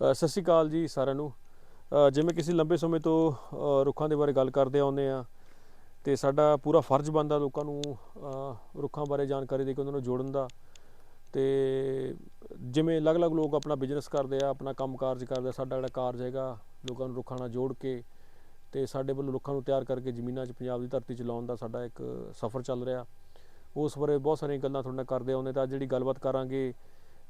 ਸਤਿ ਸ਼੍ਰੀ ਅਕਾਲ ਜੀ ਸਾਰਿਆਂ ਨੂੰ। ਜਿਵੇਂ ਕਿਸੇ ਲੰਬੇ ਸਮੇਂ ਤੋਂ ਰੁੱਖਾਂ ਦੇ ਬਾਰੇ ਗੱਲ ਕਰਦੇ ਆਉਂਦੇ ਆ ਤੇ ਸਾਡਾ ਪੂਰਾ ਫਰਜ਼ ਬਣਦਾ ਲੋਕਾਂ ਨੂੰ ਰੁੱਖਾਂ ਬਾਰੇ ਜਾਣਕਾਰੀ ਦੇ ਕੇ ਉਹਨਾਂ ਨੂੰ ਜੋੜਨ ਦਾ। ਤੇ ਜਿਵੇਂ ਅਲੱਗ-ਅਲੱਗ ਲੋਕ ਆਪਣਾ ਬਿਜ਼ਨਸ ਕਰਦੇ ਆ, ਆਪਣਾ ਕੰਮਕਾਜ ਕਰਦੇ ਆ, ਸਾਡਾ ਜਿਹੜਾ ਕਾਰਜ ਹੈਗਾ, ਲੋਕਾਂ ਨੂੰ ਰੁੱਖਾਂ ਨਾਲ ਜੋੜ ਕੇ ਤੇ ਸਾਡੇ ਵੱਲੋਂ ਰੁੱਖਾਂ ਨੂੰ ਤਿਆਰ ਕਰਕੇ ਜ਼ਮੀਨਾਂ 'ਚ, ਪੰਜਾਬ ਦੀ ਧਰਤੀ 'ਚ ਲਾਉਣ ਦਾ ਸਾਡਾ ਇੱਕ ਸਫ਼ਰ ਚੱਲ ਰਿਹਾ। ਉਸ ਬਾਰੇ ਬਹੁਤ ਸਾਰੀਆਂ ਗੱਲਾਂ ਤੁਹਾਡੇ ਨਾਲ ਕਰਦੇ ਆਉਂਦੇ ਤਾਂ ਅੱਜ ਜਿਹੜੀ ਗੱਲਬਾਤ ਕਰਾਂਗੇ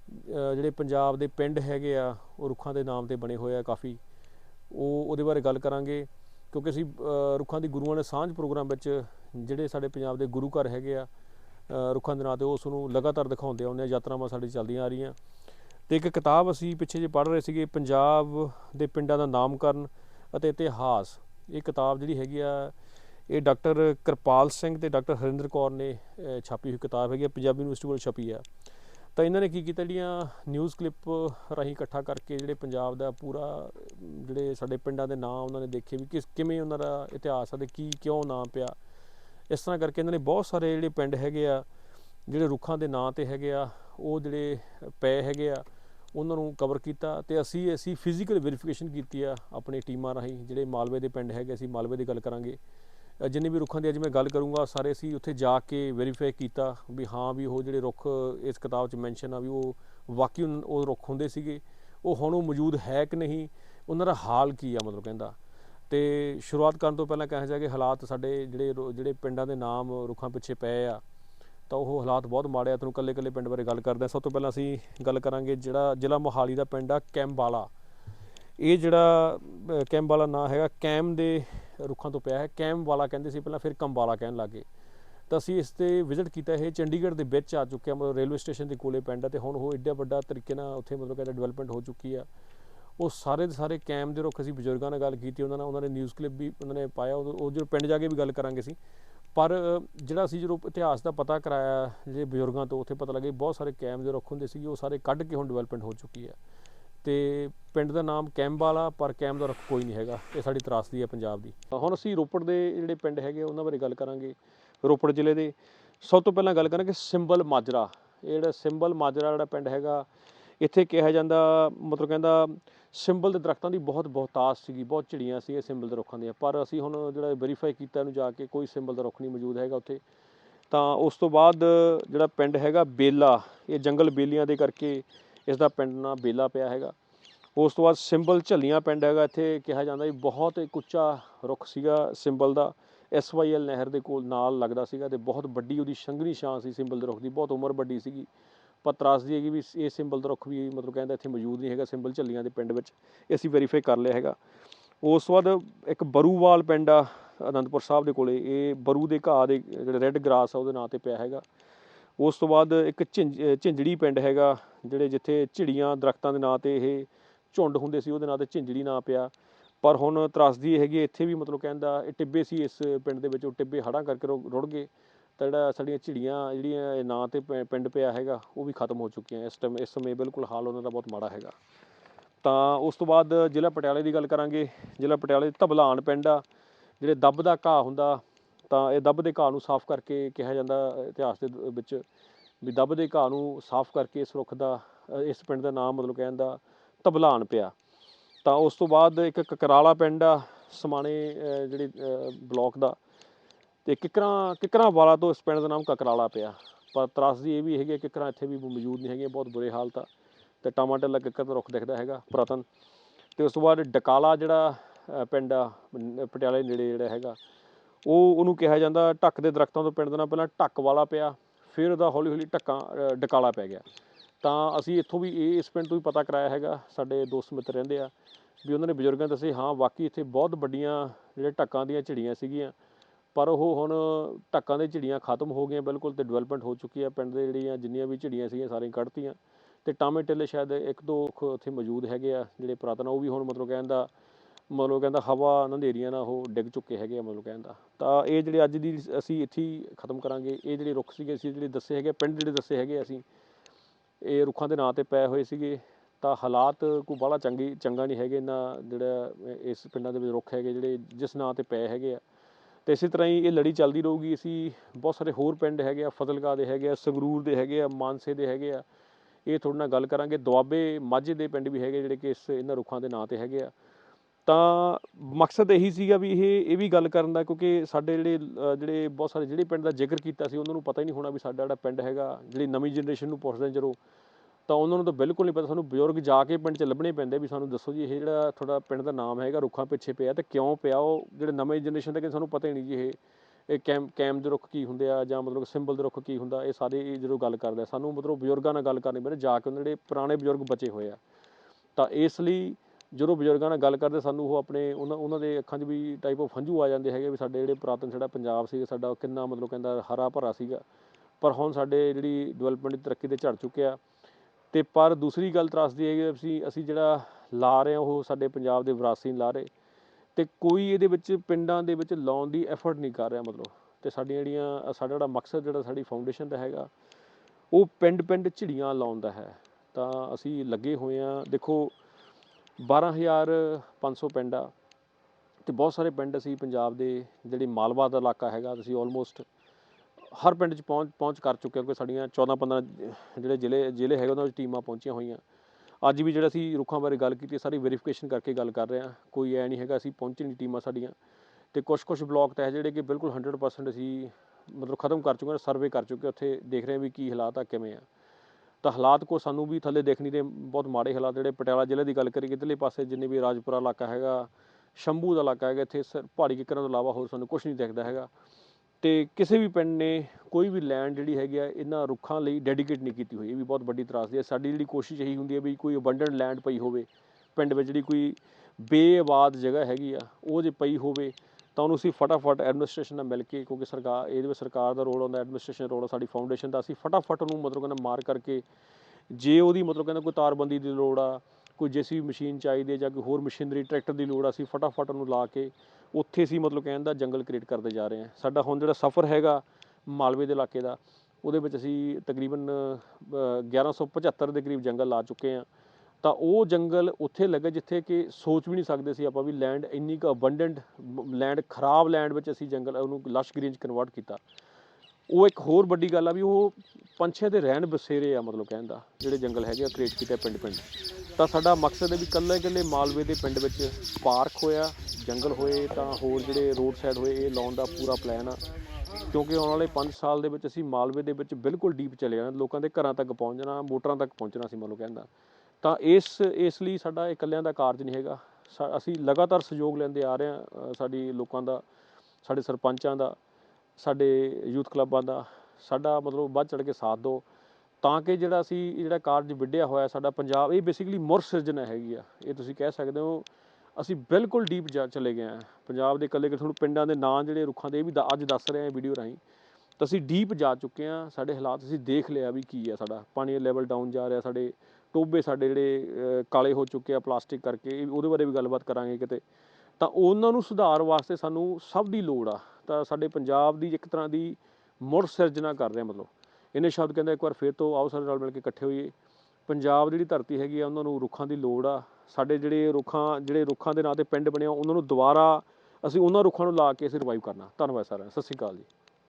ਜਿਹੜੇ ਪੰਜਾਬ ਦੇ ਪਿੰਡ ਹੈਗੇ ਆ, ਉਹ ਰੁੱਖਾਂ ਦੇ ਨਾਮ ਤੇ ਬਣੇ ਹੋਏ ਆ ਕਾਫੀ। ਉਹ, ਉਹਦੇ ਬਾਰੇ ਗੱਲ ਕਰਾਂਗੇ, ਕਿਉਂਕਿ ਅਸੀਂ ਰੁੱਖਾਂ ਦੀ ਗੁਰੂਆਂ ਨੇ ਸਾਂਝ ਪ੍ਰੋਗਰਾਮ ਵਿੱਚ ਜਿਹੜੇ ਸਾਡੇ ਪੰਜਾਬ ਦੇ ਗੁਰੂ ਘਰ ਹੈਗੇ ਆ ਰੁੱਖਾਂ ਦੇ ਨਾਂ ਤੇ ਉਸ ਨੂੰ ਲਗਾਤਾਰ ਦਿਖਾਉਂਦੇ ਆਉਂਦੇ ਆ, ਯਾਤਰਾਵਾਂ ਸਾਡੀ ਚੱਲਦੀਆਂ ਆ ਰਹੀਆਂ। ਤੇ ਇੱਕ ਕਿਤਾਬ ਅਸੀਂ ਪਿੱਛੇ ਜੇ ਪੜ੍ਹ ਰਹੇ ਸੀਗੇ, ਪੰਜਾਬ ਦੇ ਪਿੰਡਾਂ ਦਾ ਨਾਮਕਰਨ ਅਤੇ ਇਤਿਹਾਸ। ਇਹ ਕਿਤਾਬ ਜਿਹੜੀ ਹੈਗੀ ਆ, ਇਹ ਡਾਕਟਰ ਕਿਰਪਾਲ ਸਿੰਘ ਤੇ ਡਾਕਟਰ ਹਰਿੰਦਰ ਕੌਰ ਨੇ ਛਾਪੀ ਹੋਈ ਕਿਤਾਬ ਹੈਗੀ ਆ, ਪੰਜਾਬੀ ਯੂਨੀਵਰਸਿਟੀ ਕੋਲ ਛਪੀ ਆ। ਤਾਂ ਇਹਨਾਂ ਨੇ ਕੀ ਕੀਤਾ, ਜਿਹੜੀਆਂ ਨਿਊਜ਼ ਕਲਿੱਪ ਰਾਹੀਂ ਇਕੱਠਾ ਕਰਕੇ ਜਿਹੜੇ ਪੰਜਾਬ ਦਾ ਪੂਰਾ, ਜਿਹੜੇ ਸਾਡੇ ਪਿੰਡਾਂ ਦੇ ਨਾਂ ਉਹਨਾਂ ਨੇ ਦੇਖੇ ਵੀ ਕਿਸ, ਕਿਵੇਂ ਉਹਨਾਂ ਦਾ ਇਤਿਹਾਸ ਆ ਤੇ ਕੀ, ਕਿਉਂ ਨਾਂ ਪਿਆ। ਇਸ ਤਰ੍ਹਾਂ ਕਰਕੇ ਇਹਨਾਂ ਨੇ ਬਹੁਤ ਸਾਰੇ ਜਿਹੜੇ ਪਿੰਡ ਹੈਗੇ ਆ, ਜਿਹੜੇ ਰੁੱਖਾਂ ਦੇ ਨਾਂ ਤੇ ਹੈਗੇ ਆ, ਉਹ ਜਿਹੜੇ ਪਏ ਹੈਗੇ ਆ, ਉਹਨਾਂ ਨੂੰ ਕਵਰ ਕੀਤਾ ਤੇ ਅਸੀਂ ਅਸੀਂ ਫਿਜ਼ੀਕਲ ਵੈਰੀਫਿਕੇਸ਼ਨ ਕੀਤੀ ਆ, ਆਪਣੀ ਟੀਮਾਂ ਰਾਹੀਂ ਜਿਹੜੇ ਮਾਲਵੇ ਦੇ ਪਿੰਡ ਹੈਗੇ, ਅਸੀਂ ਮਾਲਵੇ ਦੀ ਗੱਲ ਕਰਾਂਗੇ। ਜਿੰਨੇ ਵੀ ਰੁੱਖਾਂ ਦੀ ਅੱਜ ਮੈਂ ਗੱਲ ਕਰੂੰਗਾ, ਸਾਰੇ ਅਸੀਂ ਉੱਥੇ ਜਾ ਕੇ ਵੈਰੀਫਾਈ ਕੀਤਾ ਵੀ ਹਾਂ ਵੀ ਉਹ ਜਿਹੜੇ ਰੁੱਖ ਇਸ ਕਿਤਾਬ 'ਚ ਮੈਂਸ਼ਨ ਆ ਵੀ ਉਹ ਵਾਕਈ ਉਹ ਰੁੱਖ ਹੁੰਦੇ ਸੀਗੇ। ਉਹ ਹੁਣ ਉਹ ਮੌਜੂਦ ਹੈ ਕਿ ਨਹੀਂ, ਉਹਨਾਂ ਦਾ ਹਾਲ ਕੀ ਆ ਮਤਲਬ ਕਹਿੰਦਾ। ਤੇ ਸ਼ੁਰੂਆਤ ਕਰਨ ਤੋਂ ਪਹਿਲਾਂ ਕਹਿਣਾ ਚਾਹੀਦਾ ਕਿ ਹਾਲਾਤ ਸਾਡੇ ਜਿਹੜੇ ਰੁ- ਜਿਹੜੇ ਪਿੰਡਾਂ ਦੇ ਨਾਮ ਰੁੱਖਾਂ ਪਿੱਛੇ ਪਏ ਆ, ਤਾਂ ਉਹ ਹਾਲਾਤ ਬਹੁਤ ਮਾੜੇ ਆ। ਤੁਹਾਨੂੰ ਕੱਲੇ ਕੱਲੇ ਪਿੰਡ ਬਾਰੇ ਗੱਲ ਕਰਦੇ ਹਾਂ ਸਭ ਤੋਂ ਪਹਿਲਾਂ ਅਸੀਂ ਗੱਲ ਕਰਾਂਗੇ ਜਿਹੜਾ ਜ਼ਿਲ੍ਹਾ ਮੋਹਾਲੀ ਦਾ ਪਿੰਡ ਆ, ਕੈਂਬਾਲਾ। ਇਹ ਜਿਹੜਾ ਕੈਂਬਾਲਾ ਨਾਂ ਹੈਗਾ, ਕੈਮ ਦੇ ਰੁੱਖਾਂ ਤੋਂ ਪਿਆ ਹੈ, ਕੈਮ ਵਾਲਾ ਕਹਿੰਦੇ ਸੀ ਪਹਿਲਾਂ, ਫਿਰ ਕੰਬਾਲਾ ਕਹਿਣ ਲੱਗੇ ਤਾਂ ਅਸੀਂ ਇਸ ਤੇ ਵਿਜ਼ਿਟ ਕੀਤਾ, ਇਹ ਚੰਡੀਗੜ੍ਹ ਦੇ ਵਿੱਚ ਆ ਚੁੱਕਿਆ, ਮਤਲਬ ਰੇਲਵੇ ਸਟੇਸ਼ਨ ਦੇ ਕੋਲੇ ਪਿੰਡ ਆ ਤੇ ਹੁਣ ਉਹ ਏਡਾ ਵੱਡਾ ਤਰੀਕੇ ਨਾਲ ਉੱਥੇ ਮਤਲਬ ਕਹਿੰਦਾ ਡਿਵੈਲਪਮੈਂਟ ਹੋ ਚੁੱਕੀ ਆ। ਉਹ ਸਾਰੇ ਦੇ ਸਾਰੇ ਕੈਮ ਦੇ ਰੁੱਖ ਅਸੀਂ ਬਜ਼ੁਰਗਾਂ ਨਾਲ ਗੱਲ ਕੀਤੀ, ਉਹਨਾਂ ਨਾਲ, ਉਹਨਾਂ ਨੇ ਨਿਊਜ਼ ਕਲਿੱਪ ਵੀ ਉਹਨਾਂ ਨੇ ਪਾਇਆ, ਉਹ ਜਦੋਂ ਪਿੰਡ ਜਾ ਕੇ ਵੀ ਗੱਲ ਕਰਾਂਗੇ ਸੀ ਪਰ ਜਿਹੜਾ ਅਸੀਂ ਜਦੋਂ ਇਤਿਹਾਸ ਦਾ ਪਤਾ ਕਰਾਇਆ, ਜਿਹੜੇ ਬਜ਼ੁਰਗਾਂ ਤੋਂ ਉੱਥੇ ਪਤਾ ਲੱਗੇ, ਬਹੁਤ ਸਾਰੇ ਕੈਮ ਦੇ ਰੁੱਖ ਹੁੰਦੇ ਸੀਗੇ, ਉਹ ਸਾਰੇ ਕੱਢ ਕੇ ਹੁਣ ਡਿਵੈਲਪਮੈਂਟ ਹੋ ਚੁੱਕੀ ਆ। ਤੇ ਪਿੰਡ ਦਾ ਨਾਮ ਕੈਮ ਵਾਲਾ ਪਰ ਕੈਮ ਦਾ ਰੁੱਖ ਕੋਈ ਨਹੀਂ ਹੈਗਾ। ਇਹ ਸਾਡੀ ਤਰਾਸਦੀ ਹੈ ਪੰਜਾਬ ਦੀ। ਹੁਣ ਅਸੀਂ ਰੋਪੜ ਦੇ ਜਿਹੜੇ ਪਿੰਡ ਹੈਗੇ, ਉਹਨਾਂ ਬਾਰੇ ਗੱਲ ਕਰਾਂਗੇ ਰੋਪੜ ਜ਼ਿਲ੍ਹੇ ਦੇ। ਸਭ ਤੋਂ ਪਹਿਲਾਂ ਗੱਲ ਕਰਾਂਗੇ ਸਿੰਬਲ ਮਾਜਰਾ। ਇਹ ਜਿਹੜਾ ਸਿੰਬਲ ਮਾਜਰਾ ਜਿਹੜਾ ਪਿੰਡ ਹੈਗਾ, ਇੱਥੇ ਕਿਹਾ ਜਾਂਦਾ, ਮਤਲਬ ਕਹਿੰਦਾ ਸਿੰਬਲ ਦੇ ਦਰਖਤਾਂ ਦੀ ਬਹੁਤ ਬਹੁਤਾਸ ਸੀਗੀ, ਬਹੁਤ ਝਿੜੀਆਂ ਸੀ ਸਿੰਬਲ ਦੇ ਰੁੱਖਾਂ ਦੀਆਂ। ਪਰ ਅਸੀਂ ਹੁਣ ਜਿਹੜਾ ਵੈਰੀਫਾਈ ਕੀਤਾ ਇਹਨੂੰ ਜਾ ਕੇ, ਕੋਈ ਸਿੰਬਲ ਦਾ ਰੁੱਖ ਨਹੀਂ ਮੌਜੂਦ ਹੈਗਾ ਉੱਥੇ। ਤਾਂ ਉਸ ਤੋਂ ਬਾਅਦ ਜਿਹੜਾ ਪਿੰਡ ਹੈਗਾ ਬੇਲਾ, ਇਹ ਜੰਗਲ ਬੇਲੀਆਂ ਦੇ ਕਰਕੇ ਇਸ ਦਾ ਪਿੰਡ ਨਾਂ ਬੇਲਾ ਪਿਆ ਹੈਗਾ। ਉਸ ਤੋਂ ਬਾਅਦ ਸਿੰਬਲ ਝੱਲੀਆਂ ਪਿੰਡ ਹੈਗਾ। ਇੱਥੇ ਕਿਹਾ ਜਾਂਦਾ ਵੀ ਬਹੁਤ ਇੱਕ ਉੱਚਾ ਰੁੱਖ ਸੀਗਾ ਸਿੰਬਲ ਦਾ। ਐਸਵਾਈਐਲ ਨਹਿਰ ਦੇ ਕੋਲ ਨਾਲ ਲੱਗਦਾ ਸੀਗਾ ਤੇ ਬਹੁਤ ਵੱਡੀ ਉਹਦੀ ਸੰਘਣੀ ਛਾਂ ਸੀ ਸਿੰਬਲ ਦੇ ਰੁੱਖ ਦੀ। ਬਹੁਤ ਉਮਰ ਵੱਡੀ ਸੀਗੀ। ਪਰ ਤਰਾਸਦੀ ਹੈਗੀ ਵੀ ਇਹ ਸਿੰਬਲ ਦਾ ਰੁੱਖ ਵੀ ਮਤਲਬ ਕਹਿੰਦਾ ਇੱਥੇ ਮੌਜੂਦ ਨਹੀਂ ਹੈਗਾ ਸਿੰਬਲ ਝੱਲੀਆਂ ਦੇ ਪਿੰਡ ਵਿੱਚ। ਇਹ ਅਸੀਂ ਵੈਰੀਫਾਈ ਕਰ ਲਿਆ ਹੈਗਾ। ਉਸ ਤੋਂ ਬਾਅਦ ਇੱਕ ਬਰੂਵਾਲ ਪਿੰਡ ਆ ਅਨੰਦਪੁਰ ਸਾਹਿਬ ਦੇ ਕੋਲੇ। ਇਹ ਬਰੂ ਦੇ ਘਾਹ ਦੇ ਜਿਹੜੇ ਰੈੱਡ ਗ੍ਰਾਸ ਆ ਉਹਦੇ ਨਾਂ ਤੇ ਪਿਆ ਹੈਗਾ। ਉਸ ਤੋਂ ਬਾਅਦ ਇੱਕ ਝਿੰਜ- ਝਿੰਜੜੀ ਪਿੰਡ ਹੈਗਾ ਜਿਹੜੇ ਜਿੱਥੇ ਝਿੜੀਆਂ ਦਰਖਤਾਂ ਦੇ ਨਾਂ ਤੇ ਇਹ ਝੁੰਡ ਹੁੰਦੇ ਸੀ ਉਹਦੇ ਨਾਂ ਤੇ ਝਿੰਜੜੀ ਨਾਂ ਪਿਆ। ਪਰ ਹੁਣ ਤਰਾਸਦੀ ਇਹ ਹੈਗੀ ਹੈ, ਇੱਥੇ ਵੀ ਮਤਲਬ ਕਹਿੰਦਾ ਇਹ ਟਿੱਬੇ ਸੀ ਇਸ ਪਿੰਡ ਦੇ ਵਿੱਚ ਉਹ ਟਿੱਬੇ ਹੜਾਂ ਕਰਕੇ ਰੁ- ਰੁੜ ਗਏ। ਤਾਂ ਜਿਹੜਾ ਸਾਡੀਆਂ ਝਿੜੀਆਂ ਜਿਹੜੀਆਂ ਨਾਂ ਤੇ ਪਿੰ- ਪਿੰਡ ਪਿਆ ਹੈਗਾ ਉਹ ਵੀ ਖਤਮ ਹੋ ਚੁੱਕੀਆਂ। ਇਸ ਟਾਈਮ ਇਸ ਸਮੇਂ ਬਿਲਕੁਲ ਹਾਲ ਉਹਨਾਂ ਦਾ ਬਹੁਤ ਮਾੜਾ ਹੈਗਾ। ਤਾਂ ਉਸ ਤੋਂ ਬਾਅਦ ਜ਼ਿਲ੍ਹਾ ਪਟਿਆਲੇ ਦੀ ਗੱਲ ਕਰਾਂਗੇ। ਜ਼ਿਲ੍ਹਾ ਪਟਿਆਲੇ ਧਬਲਾਨ ਪਿੰਡ ਆ ਜਿਹੜੇ ਦੱਬ ਦਾ ਘਾਹ ਹੁੰਦਾ ਤਾਂ ਇਹ ਦੱਬ ਦੇ ਘਾਹ ਨੂੰ ਸਾਫ਼ ਕਰਕੇ ਕਿਹਾ ਜਾਂਦਾ ਇਤਿਹਾਸ ਦੇ ਵਿੱਚ ਵੀ ਦੱਬ ਦੇ ਘਾਹ ਨੂੰ ਸਾਫ਼ ਕਰਕੇ ਇਸ ਰੁੱਖ ਦਾ ਇਸ ਪਿੰਡ ਦਾ ਨਾਮ ਮਤਲਬ ਕਹਿਣ ਦਾ ਤਬਲਾਨ ਪਿਆ। ਤਾਂ ਉਸ ਤੋਂ ਬਾਅਦ ਇੱਕ ਕਕਰਾਲਾ ਪਿੰਡ ਆ, ਸਮਾਣੇ ਜਿਹੜੇ ਜਿਹੜੀ ਬਲਾਕ ਦਾ। ਤੇ ਕਿਕਰਾਂ ਕਿਕਰਾਂ ਵਾਲਾ ਤੋਂ ਇਸ ਪਿੰਡ ਦਾ ਨਾਮ ਕਕਰਾਲਾ ਪਿਆ। ਪਰ ਤਰਾਸਦੀ ਇਹ ਵੀ ਹੈਗੀ ਹੈ ਕਿਕਰਾਂ ਇੱਥੇ ਵੀ ਮੌਜੂਦ ਨਹੀਂ ਹੈਗੀਆਂ, ਬਹੁਤ ਬੁਰੇ ਹਾਲਤ ਆ। ਤੇ ਟਮਾਟਰ ਲੱਗ ਕਿਕਰ ਦਾ ਰੁੱਖ ਦਿਖਦਾ ਹੈਗਾ, ਪੁਰਾਤਨ। ਤੇ ਉਸ ਤੋਂ ਬਾਅਦ ਡਕਾਲਾ ਜਿਹੜਾ ਪਿੰਡ ਆ ਪਟਿਆਲੇ ਨੇੜੇ ਜਿਹੜਾ ਹੈਗਾ ਉਹ ਉਹਨੂੰ ਕਿਹਾ ਜਾਂਦਾ ਢੱਕ ਦੇ ਦਰਖਤਾਂ ਤੋਂ ਪਿੰਡ ਦਾ ਨਾਮ ਪਹਿਲਾਂ ਢੱਕ ਵਾਲਾ ਪਿਆ, ਫਿਰ ਉਹਦਾ ਹੌਲੀ ਹੌਲੀ ਢੱਕਾਂ ਡਕਾਲਾ ਪੈ ਗਿਆ। ਤਾਂ ਅਸੀਂ ਇੱਥੋਂ ਵੀ ਇਹ ਇਸ ਪਿੰਡ ਤੋਂ ਵੀ ਪਤਾ ਕਰਾਇਆ ਹੈਗਾ, ਸਾਡੇ ਦੋਸਤ ਮਿੱਤਰ ਰਹਿੰਦੇ ਆ, ਵੀ ਉਹਨਾਂ ਨੇ ਬਜ਼ੁਰਗਾਂ ਦੱਸੇ ਹਾਂ, ਵਾਕਈ ਇੱਥੇ ਬਹੁਤ ਵੱਡੀਆਂ ਜਿਹੜੇ ਢੱਕਾਂ ਦੀਆਂ ਝਿੜੀਆਂ ਸੀਗੀਆਂ, ਪਰ ਉਹ ਹੁਣ ਢੱਕਾਂ ਦੇ ਝਿੜੀਆਂ ਖਤਮ ਹੋ ਗਈਆਂ ਬਿਲਕੁਲ ਤੇ ਡਿਵੈਲਪਮੈਂਟ ਹੋ ਚੁੱਕੀ ਆ, ਪਿੰਡ ਦੇ ਜਿਹੜੀਆਂ ਜਿੰਨੀਆਂ ਵੀ ਝਿੜੀਆਂ ਸੀਗੀਆਂ ਸਾਰੀਆਂ ਕੱਢਤੀਆਂ। ਤੇ ਟਾਮੇ ਟਿੱਲੇ ਸ਼ਾਇਦ ਇੱਕ ਦੋ ਖ- ਉੱਥੇ ਮੌਜੂਦ ਹੈਗੇ ਆ, ਜਿਹੜੇ ਪੁਰਾਤਨ ਉਹ ਵੀ ਹੁਣ ਮਤਲਬ ਕਹਿੰਦਾ ਮਤਲਬ ਕਹਿੰਦਾ ਹਵਾ ਅੰਧੇਰੀਆਂ ਨਾਲ ਉਹ ਡਿੱਗ ਚੁੱਕੇ ਹੈਗੇ ਆ ਮਤਲਬ ਕਹਿੰਦਾ। ਤਾਂ ਇਹ ਜਿਹੜੇ ਅੱਜ ਦੀ ਅਸੀਂ ਇੱਥੇ ਹੀ ਖਤਮ ਕਰਾਂਗੇ। ਇਹ ਜਿਹੜੇ ਰੁੱਖ ਸੀਗੇ, ਅਸੀਂ ਜਿਹੜੇ ਦੱਸੇ ਹੈਗੇ ਪਿੰਡ ਜਿਹੜੇ ਦੱਸੇ ਹੈਗੇ ਅਸੀਂ, ਇਹ ਰੁੱਖਾਂ ਦੇ ਨਾਂ ਤੇ ਪਏ ਹੋਏ ਸੀਗੇ। ਤਾਂ ਹਾਲਾਤ ਕੋਈ ਬਾਹਲਾ ਚੰਗੀ, ਚੰਗਾ ਨਹੀਂ ਹੈਗੇ ਨਾ ਜਿਹੜਾ ਇਸ ਪਿੰਡਾਂ ਦੇ ਵਿੱਚ ਰੁੱਖ ਹੈਗੇ ਜਿਹੜੇ ਜਿਸ ਨਾਂ ਤੇ ਪਏ ਹੈਗੇ ਆ। ਤੇ ਇਸੇ ਤਰ੍ਹਾਂ ਹੀ ਇਹ ਲੜੀ ਚੱਲਦੀ ਰਹੂਗੀ। ਅਸੀਂ ਬਹੁਤ ਸਾਰੇ ਹੋਰ ਪਿੰਡ ਹੈਗੇ ਆ ਫਜ਼ਲਕਾ ਦੇ ਹੈਗੇ ਆ, ਸੰਗਰੂਰ ਦੇ ਹੈਗੇ ਆ, ਮਾਨਸੇ ਦੇ ਹੈਗੇ ਆ। ਇਹ ਤੁਹਾਡੇ ਨਾਲ ਗੱਲ ਕਰਾਂਗੇ। ਦੁਆਬੇ ਮਾਝੇ ਦੇ ਪਿੰਡ ਵੀ ਹੈਗੇ ਜਿਹੜੇ ਕਿ ਇਸ ਇਹਨਾਂ ਰੁੱਖਾਂ ਦੇ ਨਾਂ ਤੇ ਹੈਗੇ ਆ। ਤਾਂ ਮਕਸਦ ਇਹੀ ਸੀਗਾ ਵੀ ਇਹ ਇਹ ਵੀ ਗੱਲ ਕਰਨ ਦਾ ਕਿਉਂਕਿ ਸਾਡੇ ਜਿਹੜੇ ਜਿਹੜੇ ਬਹੁਤ ਸਾਰੇ, ਜਿਹੜੇ ਪਿੰਡ ਦਾ ਜ਼ਿਕਰ ਕੀਤਾ ਸੀ, ਉਹਨਾਂ ਨੂੰ ਪਤਾ ਹੀ ਨਹੀਂ ਹੋਣਾ ਵੀ ਸਾਡਾ ਜਿਹੜਾ ਪਿੰਡ ਹੈਗਾ, ਜਿਹੜੀ ਨਵੀਂ ਜਨਰੇਸ਼ਨ ਨੂੰ ਪੁੱਛਦੇ ਜਦੋਂ, ਤਾਂ ਉਹਨਾਂ ਨੂੰ ਤਾਂ ਬਿਲਕੁਲ ਨਹੀਂ ਪਤਾ, ਸਾਨੂੰ ਬਜ਼ੁਰਗ ਜਾ ਕੇ ਪਿੰਡ 'ਚ ਲੱਭਣੇ ਪੈਂਦੇ ਵੀ ਸਾਨੂੰ ਦੱਸੋ ਜੀ, ਇਹ ਜਿਹੜਾ ਤੁਹਾਡਾ ਪਿੰਡ ਦਾ ਨਾਮ ਹੈਗਾ, ਰੁੱਖਾਂ ਪਿੱਛੇ ਪਿਆ ਤੇ ਕਿਉਂ ਪਿਆ, ਉਹ ਜਿਹੜੇ ਨਵੇਂ ਜਨਰੇਸ਼ਨ ਦਾ ਕਿ ਸਾਨੂੰ ਪਤਾ ਹੀ ਨਹੀਂ ਜੀ ਇਹ ਇਹ ਕੈਮ ਕੈਮ ਦੇ ਰੁੱਖ ਕੀ ਹੁੰਦੇ ਆ ਜਾਂ ਮਤਲਬ ਸਿੰਬਲ ਦੇ ਰੁੱਖ ਕੀ ਹੁੰਦਾ, ਇਹ ਸਾਰੇ ਇਹ ਜਦੋਂ ਗੱਲ ਕਰਦੇ ਆ, ਸਾਨੂੰ ਮਤਲਬ ਬਜ਼ੁਰਗਾਂ ਨਾਲ ਗੱਲ ਕਰਨੀ ਪੈਂਦੀ, ਜਾ ਕੇ ਉਹਨਾਂ ਜਿਹੜੇ ਪੁਰਾਣੇ ਬਜ਼ੁਰਗ ਬਚੇ ਹੋਏ ਆ। ਤਾਂ ਇਸ ਲਈ ਜਦੋਂ ਬਜ਼ੁਰਗਾਂ ਨਾਲ ਗੱਲ ਕਰਦੇ ਸਾਨੂੰ ਉਹ ਆਪਣੇ ਉਹਨਾਂ ਉਹਨਾਂ ਦੇ ਅੱਖਾਂ 'ਚ ਵੀ ਟਾਈਪ ਆਫ ਹੰਝੂ ਆ ਜਾਂਦੇ ਹੈਗੇ ਵੀ ਸਾਡੇ ਜਿਹੜੇ ਪੁਰਾਤਨ ਸਾਡਾ ਪੰਜਾਬ ਸੀ ਸਾਡਾ ਉਹ ਕਿੰਨਾ ਮਤਲਬ ਕਹਿੰਦਾ ਹਰਾ ਭਰਾ ਸੀਗਾ। ਪਰ ਹੁਣ ਸਾਡੇ ਜਿਹੜੀ ਡਿਵੈਲਪਮੈਂਟ ਦੀ ਤਰੱਕੀ ਤੇ ਝੜ ਚੁੱਕਿਆ। ਤੇ ਪਰ ਦੂਸਰੀ ਗੱਲ ਤਰਾਸਦੀ ਹੈ ਕਿ ਅਸੀਂ ਅਸੀਂ ਜਿਹੜਾ ਲਾ ਰਹੇ ਹਾਂ, ਉਹ ਸਾਡੇ ਪੰਜਾਬ ਦੇ ਵਿਰਾਸੀ ਨਹੀਂ ਲਾ ਰਹੇ। ਤੇ ਕੋਈ ਇਹਦੇ ਵਿੱਚ ਪਿੰਡਾਂ ਦੇ ਵਿੱਚ ਲਾਉਣ ਦੀ ਐਫਰਟ ਨਹੀਂ ਕਰ ਰਿਹਾ ਮਤਲਬ। ਤੇ ਸਾਡੀਆਂ ਜਿਹੜੀਆਂ, ਸਾਡਾ ਜਿਹੜਾ ਮਕਸਦ ਜਿਹੜਾ ਸਾਡੀ ਫਾਊਂਡੇਸ਼ਨ ਦਾ ਹੈਗਾ, ਉਹ ਪਿੰਡ ਪਿੰਡ ਝਿੜੀਆਂ ਲਾਉਣ ਦਾ ਹੈ। ਤਾਂ ਅਸੀਂ ਲੱਗੇ ਹੋਏ ਆ ਦੇਖੋ 12500 ਪਿੰਡ ਆ ਅਤੇ ਬਹੁਤ ਸਾਰੇ ਪਿੰਡ ਅਸੀਂ ਪੰਜਾਬ ਦੇ ਜਿਹੜੇ ਮਾਲਵਾ ਦਾ ਇਲਾਕਾ ਹੈਗਾ ਤੁਸੀਂ ਆਲਮੋਸਟ ਹਰ ਪਿੰਡ 'ਚ ਪਹੁੰਚ ਪਹੁੰਚ ਕਰ ਚੁੱਕੇ ਕਿਉਂਕਿ ਸਾਡੀਆਂ 14 15 ਜਿਹੜੇ ਜ਼ਿਲ੍ਹੇ ਜ਼ਿਲ੍ਹੇ ਹੈਗੇ ਉਹਨਾਂ ਵਿੱਚ ਟੀਮਾਂ ਪਹੁੰਚੀਆਂ ਹੋਈਆਂ। ਅੱਜ ਵੀ ਜਿਹੜਾ ਅਸੀਂ ਰੁੱਖਾਂ ਬਾਰੇ ਗੱਲ ਕੀਤੀ ਸਾਰੀ ਵੈਰੀਫਿਕੇਸ਼ਨ ਕਰਕੇ ਗੱਲ ਕਰ ਰਹੇ ਹਾਂ। ਕੋਈ ਐ ਨਹੀਂ ਹੈਗਾ ਅਸੀਂ ਪਹੁੰਚੇ ਨਹੀਂ ਟੀਮਾਂ ਸਾਡੀਆਂ। ਤੇ ਕੁਝ ਕੁਝ ਬਲਾਕ ਤਾਂ ਹੈ ਜਿਹੜੇ ਕਿ ਬਿਲਕੁਲ 100% ਅਸੀਂ ਮਤਲਬ ਖਤਮ ਕਰ ਚੁੱਕੇ ਹਾਂ ਸਰਵੇ ਕਰ ਚੁੱਕੇ ਹਾਂ, ਉੱਥੇ ਦੇਖ ਰਹੇ ਹਾਂ ਵੀ ਕੀ ਹਾਲਾਤ ਆ ਕਿਵੇਂ ਆ। ਤਾਂ ਹਾਲਾਤ ਕੋ ਸਾਨੂੰ ਵੀ ਥੱਲੇ ਦੇਖਣੀ ਦੇ ਬਹੁਤ ਮਾੜੇ ਹਾਲਾਤ ਜਿਹੜੇ ਪਟਿਆਲਾ ਜ਼ਿਲ੍ਹੇ ਦੀ ਗੱਲ ਕਰੀਏ, ਇਧਰਲੇ ਪਾਸੇ ਜਿੰਨੇ ਵੀ ਰਾਜਪੁਰਾ ਇਲਾਕਾ ਹੈਗਾ, ਸ਼ੰਭੂ ਦਾ ਇਲਾਕਾ ਹੈਗਾ, ਇੱਥੇ ਸਿਰ- ਪਹਾੜੀ ਕਿਕਰਾਂ ਤੋਂ ਇਲਾਵਾ ਹੋਰ ਸਾਨੂੰ ਕੁਝ ਨਹੀਂ ਦਿਖਦਾ ਹੈਗਾ। ਤੇ ਕਿਸੇ ਵੀ ਪਿੰਡ ਨੇ ਕੋਈ ਵੀ ਲੈਂਡ ਜਿਹੜੀ ਹੈਗੀ ਆ, ਇਹਨਾਂ ਰੁੱਖਾਂ ਲਈ ਡੈਡੀਕੇਟ ਨਹੀਂ ਕੀਤੀ ਹੋਈ, ਇਹ ਵੀ ਬਹੁਤ ਵੱਡੀ ਤਰਾਸਦੀ ਹੈ ਸਾਡੀ ਜਿਹੜੀ ਕੋਸ਼ਿਸ਼ ਇਹੀ ਹੁੰਦੀ ਹੈ ਵੀ ਕੋਈ ਅਬੰਡੈਂਟ ਲੈਂਡ ਪਈ ਹੋਵੇ, ਪਿੰਡ ਵਿੱਚ ਜਿਹੜੀ ਕੋਈ ਬੇਆਬਾਦ ਜਗ੍ਹਾ ਹੈਗੀ ਆ, ਉਹ ਜੇ ਪਈ ਹੋਵੇ ਤਾਂ ਉਹਨੂੰ ਅਸੀਂ ਫਟਾਫਟ ਐਡਮਿਨਿਸਟ੍ਰੇਸ਼ਨ ਨਾਲ ਮਿਲ ਕੇ ਕਿਉਂਕਿ ਸਰਕਾਰ ਇਹਦੇ ਵਿੱਚ ਸਰਕਾਰ ਦਾ ਰੋਲ ਹੁੰਦਾ ਐਡਮਿਨਿਸਟ੍ਰੇਸ਼ਨ ਰੋਲ ਸਾਡੀ ਫਾਊਂਡੇਸ਼ਨ ਦਾ ਅਸੀਂ ਫਟਾਫਟ ਉਹਨੂੰ ਮਤਲਬ ਕਹਿੰਦਾ ਮਾਰ ਕਰਕੇ ਜੇ ਉਹਦੀ ਮਤਲਬ ਕਹਿੰਦਾ ਕੋਈ ਤਾਰਬੰਦੀ ਦੀ ਲੋੜ ਆ ਕੋਈ ਜੇਸੀਬੀ ਮਸ਼ੀਨ ਚਾਹੀਦੀ ਹੈ ਜਾਂ ਕੋਈ ਹੋਰ ਮਸ਼ੀਨਰੀ ਟਰੈਕਟਰ ਦੀ ਲੋੜ ਆ ਅਸੀਂ ਫਟਾਫਟ ਉਹਨੂੰ ਲਾ ਕੇ ਉੱਥੇ ਅਸੀਂ ਮਤਲਬ ਕਹਿੰਦਾ ਜੰਗਲ ਕ੍ਰੀਏਟ ਕਰਦੇ ਜਾ ਰਹੇ ਹਾਂ। ਸਾਡਾ ਹੁਣ ਜਿਹੜਾ ਸਫ਼ਰ ਹੈਗਾ ਮਾਲਵੇ ਦੇ ਇਲਾਕੇ ਦਾ ਉਹਦੇ ਵਿੱਚ ਅਸੀਂ ਤਕਰੀਬਨ ਅ, 1175 ਦੇ ਕਰੀਬ ਜੰਗਲ ਲਾ ਚੁੱਕੇ ਹਾਂ। ਤਾਂ ਉਹ ਜੰਗਲ ਉੱਥੇ ਲੱਗੇ ਜਿੱਥੇ ਕਿ ਸੋਚ ਵੀ ਨਹੀਂ ਸਕਦੇ ਸੀ ਆਪਾਂ ਵੀ ਲੈਂਡ ਇੰਨੀ ਕੁ ਅਬੰਡੈਂਟ ਲੈਂਡ ਖਰਾਬ ਲੈਂਡ ਵਿੱਚ ਅਸੀਂ ਜੰਗਲ, ਉਹਨੂੰ ਲਸ਼ ਗ੍ਰੀਨ ਚ ਕਨਵਰਟ ਕੀਤਾ। ਉਹ ਇੱਕ ਹੋਰ ਵੱਡੀ ਗੱਲ ਆ ਵੀ ਉਹ ਪੰਛੀਆਂ ਦੇ ਰਹਿਣ ਬਸੇਰੇ ਆ ਮਤਲਬ ਕਹਿਣ ਦਾ, ਜਿਹੜੇ ਜੰਗਲ ਹੈਗੇ ਆ ਕ੍ਰੀਏਟ ਕੀਤੇ ਪਿੰਡ ਪਿੰਡ ਤਾਂ ਸਾਡਾ ਮਕਸਦ ਹੈ ਵੀ ਕੱਲੇ ਕੱਲੇ ਮਾਲਵੇ ਦੇ ਪਿੰਡ ਵਿੱਚ ਪਾਰਕ ਹੋਇਆ, ਜੰਗਲ ਹੋਏ, ਤਾਂ ਹੋਰ ਜਿਹੜੇ ਰੋਡ ਸਾਈਡ ਹੋਏ, ਇਹ ਲਾਉਣ ਦਾ ਪੂਰਾ ਪਲਾਨ ਆ। ਕਿਉਂਕਿ ਆਉਣ ਵਾਲੇ 5 ਸਾਲ ਦੇ ਵਿੱਚ ਅਸੀਂ ਮਾਲਵੇ ਦੇ ਵਿੱਚ ਬਿਲਕੁਲ ਡੀਪ ਚਲੇ ਜਾਣਾ, ਲੋਕਾਂ ਦੇ ਘਰਾਂ ਤੱਕ ਪਹੁੰਚਣਾ, ਮੋਟਰਾਂ ਤੱਕ ਪਹੁੰਚਣਾ ਸੀ ਮਤਲਬ ਕਹਿੰਦਾ ਤਾਂ ਇਸ ਇਸ ਲਈ ਸਾਡਾ ਇਕੱਲਿਆਂ ਦਾ ਕਾਰਜ ਨਹੀਂ ਹੈਗਾ। ਸਾ- ਅਸੀਂ ਲਗਾਤਾਰ ਸਹਿਯੋਗ ਲੈਂਦੇ ਆ ਰਹੇ ਹਾਂ ਸਾਡੀ ਲੋਕਾਂ ਦਾ, ਸਾਡੇ ਸਰਪੰਚਾਂ ਦਾ, ਸਾਡੇ ਯੂਥ ਕਲੱਬਾਂ ਦਾ। ਸਾਡਾ ਮਤਲਬ ਵੱਧ ਚੜ ਕੇ ਸਾਥ ਦਿਓ। ਤਾਂ ਕਿ ਜਿਹੜਾ ਅਸੀਂ, ਜਿਹੜਾ ਕਾਰਜ ਵਿੱਢਿਆ ਹੋਇਆ ਸਾਡਾ ਪੰਜਾਬ, ਇਹ ਬੇਸਿਕਲੀ ਮੁਰ ਸਿਰਜਣਾ ਹੈਗੀ ਆ। ਇਹ ਤੁਸੀਂ ਕਹਿ ਸਕਦੇ ਹੋ, ਅਸੀਂ ਬਿਲਕੁਲ ਡੀਪ ਜਾ ਚਲੇ ਗਏ ਆ ਪੰਜਾਬ ਦੇ ਇਕੱਲੇ ਕਿ ਤੁਹਾਨੂੰ ਪਿੰਡਾਂ ਦੇ ਨਾਂ ਜਿਹੜੇ ਰੁੱਖਾਂ ਦੇ, ਇਹ ਵੀ ਦ- ਅੱਜ ਦੱਸ ਰਹੇ ਆ ਵੀਡੀਓ ਰਾਹੀਂ। ਤਾਂ ਅਸੀਂ ਡੀਪ ਜਾ ਚੁੱਕੇ ਆ ਸਾਡੇ ਹਾਲਾਤ ਅਸੀਂ ਦੇਖ ਲਿਆ ਵੀ ਕੀ ਆ ਸਾਡਾ। ਪਾਣੀ ਦਾ ਲੈਵਲ ਡਾਊਨ ਜਾ ਰਿਹਾ, ਸਾਡੇ ਟੋਭੇ ਸਾਡੇ ਜਿਹੜੇ ਕਾਲੇ ਹੋ ਚੁੱਕੇ ਆ ਪਲਾਸਟਿਕ ਕਰਕੇ, ਇਹ- ਉਹਦੇ ਬਾਰੇ ਵੀ ਗੱਲਬਾਤ ਕਰਾਂਗੇ ਕਿਤੇ। ਤਾਂ ਉਹਨਾਂ ਨੂੰ ਸੁਧਾਰ ਵਾਸਤੇ ਸਾਨੂੰ ਸਭ ਦੀ ਲੋੜ ਆ। ਤਾਂ ਸਾਡੇ ਪੰਜਾਬ ਦੀ ਇੱਕ ਤਰ੍ਹਾਂ ਦੀ ਮੁੜ ਸਿਰਜਣਾ ਕਰ ਰਹੇ ਮਤਲਬ। ਇਹਨੇ ਸ਼ਬਦ ਕਹਿੰਦੇ ਇੱਕ ਵਾਰ ਫੇਰ ਤੋਂ ਆਓ ਸਾਰੇ ਨਾਲ ਮਿਲ ਕੇ ਇਕੱਠੇ ਹੋਈਏ। ਪੰਜਾਬ ਜਿਹੜੀ ਧਰਤੀ ਹੈਗੀ ਆ, ਉਹਨਾਂ ਨੂੰ ਰੁੱਖਾਂ ਦੀ ਲੋੜ ਆ। ਸਾਡੇ ਜਿਹੜੇ ਰੁੱਖਾਂ ਜਿਹੜੇ ਰੁੱਖਾਂ ਦੇ ਨਾਂ ਤੇ ਪਿੰਡ ਬਣੇ ਆ ਉਹਨਾਂ ਨੂੰ ਦੁਬਾਰਾ ਅਸੀਂ ਉਹਨਾਂ ਰੁੱਖਾਂ ਨੂੰ ਲਾ ਕੇ ਅਸੀਂ ਰਿਵਾਈਵ ਕਰਨਾ। ਧੰਨਵਾਦ ਸਾਰਿਆਂ ਸਤਿ ਸ਼੍ਰੀ ਅਕਾਲ ਜੀ।